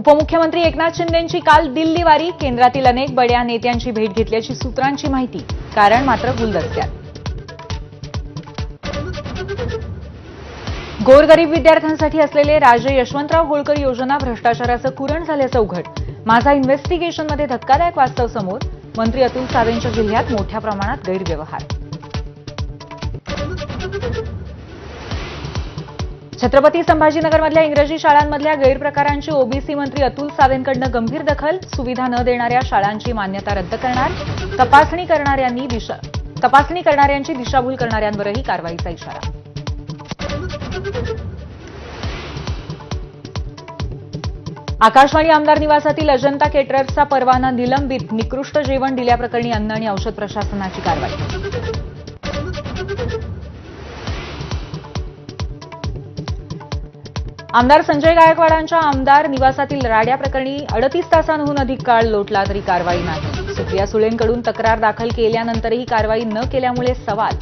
उपमुख्यमंत्री एकनाथ शिंदेंची काल दिल्ली वारी केंद्रातील अनेक बड्या नेत्यांची भेट घेतल्याची सूत्रांची माहिती. कारण मात्र गुलदस्त्यात. गोरगरीब विद्यार्थ्यांसाठी असलेले राजे यशवंतराव होळकर योजना भ्रष्टाचाराचं कुरण झाल्याचं उघड. माझा इन्व्हेस्टिगेशनमध्ये धक्कादायक वास्तव समोर. मंत्री अतुल सावेंच्या जिल्ह्यात मोठ्या प्रमाणात गैरव्यवहार. छत्रपती संभाजीनगरमधल्या इंग्रजी शाळांमधल्या गैरप्रकारांची ओबीसी मंत्री अतुल सावेंकडनं गंभीर दखल सुविधा न देणाऱ्या शाळांची मान्यता रद्द करणार तपासणी करणाऱ्यांनी दिशा तपासणी करणाऱ्यांची दिशाभूल करणाऱ्यांवरही कारवाईचा इशारा. आकाशवाणी आमदार निवासातील अजंता केटरर्सचा परवाना निलंबित निकृष्ट जेवण दिल्याप्रकरणी अन्न आणि औषध प्रशासनाची कारवाई. आमदार संजय गायकवाडांच्या आमदार निवासातील राड्या प्रकरणी अडतीस तासांहून अधिक काळ लोटला तरी कारवाई नाही. सुप्रिया सुळेंकडून तक्रार दाखल केल्यानंतरही कारवाई न केल्यामुळे सवाल.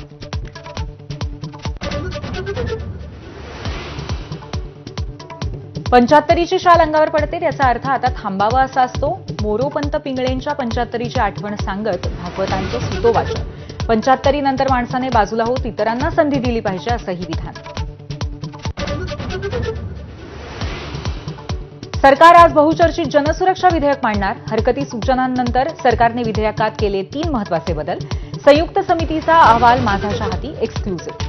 पंचाहत्तरीची शाल अंगावर पडते त्याचा अर्थ आता थांबावा असा असतो. मोरोपंत पिंगळेंच्या पंचाहत्तरीची आठवण सांगत भागवतांचं सुतोवाचन पंचाहत्तरीनंतर माणसाने बाजूला होत इतरांना संधी दिली पाहिजे असंही विधान. सरकार आज बहुचर्चित जनसुरक्षा विधेयक मांडणार. हरकती सूचनांनंतर सरकारने विधेयकात केले तीन महत्त्वाचे बदल. संयुक्त समितीचा अहवाल माझाच्या हाती एक्सक्लुझिव्ह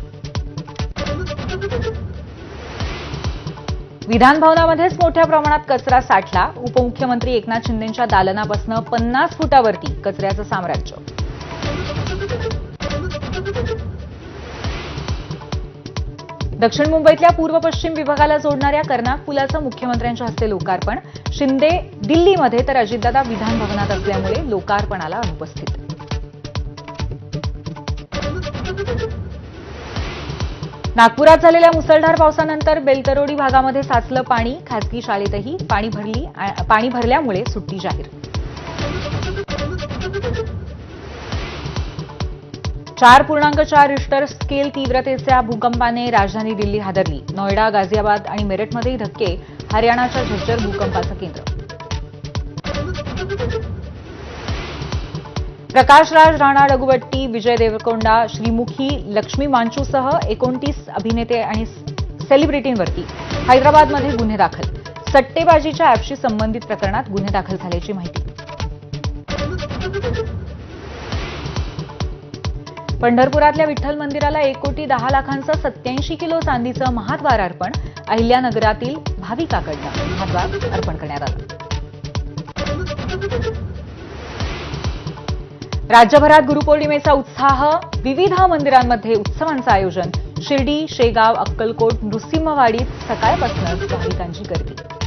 विधानभवनामध्येच मोठ्या प्रमाणात कचरा साठला. उपमुख्यमंत्री एकनाथ शिंदेंच्या दालनापासून पन्नास फुटावरती कचऱ्याचं साम्राज्य. दक्षिण मुंबईतल्या पूर्व पश्चिम विभागाला जोडणाऱ्या कर्नाक पुलाचं मुख्यमंत्र्यांच्या हस्ते लोकार्पण. शिंदे दिल्लीमध्ये तर अजितदादा विधानभवनात असल्यामुळे लोकार्पणाला अनुपस्थित. नागपुरात झालेल्या मुसळधार पावसानंतर बेलतरोडी भागामध्ये साचलं पाणी. खासगी शाळेतही पाणी भरली पाणी भरल्यामुळे सुट्टी जाहीर. चार पूर्णांक चार रिश्टर स्केल तीव्रतेच्या भूकंपाने राजधानी दिल्ली हादरली. नोएडा गाझियाबाद आणि मेरठमध्येही धक्के हरियाणाच्या झज्जर भूकंपाचं केंद्र. प्रकाश राज राणा रघुवट्टी विजय देवकोंडा श्रीमुखी लक्ष्मी मांचूसह एकोणतीस अभिनेते आणि सेलिब्रिटींवरती हैदराबादमध्ये गुन्हे दाखल. सट्टेबाजीच्या ऍपशी संबंधित प्रकरणात गुन्हे दाखल झाल्याची माहिती. पंढरपुरातल्या विठ्ठल मंदिराला एक कोटी दहा लाखांचं सत्याऐंशी किलो चांदीचं महाद्वार अर्पण अहिल्यानगरातील भाविकाकडनं. महाद्वार अर्पण करण्यात आलं. राज्यभरात गुरुपौर्णिमेचा उत्साह विविध मंदिरांमध्ये उत्सवांचं आयोजन. शिर्डी शेगाव अक्कलकोट नृसिंहवाडीत सकाळपासूनच भाविकांची गर्दी.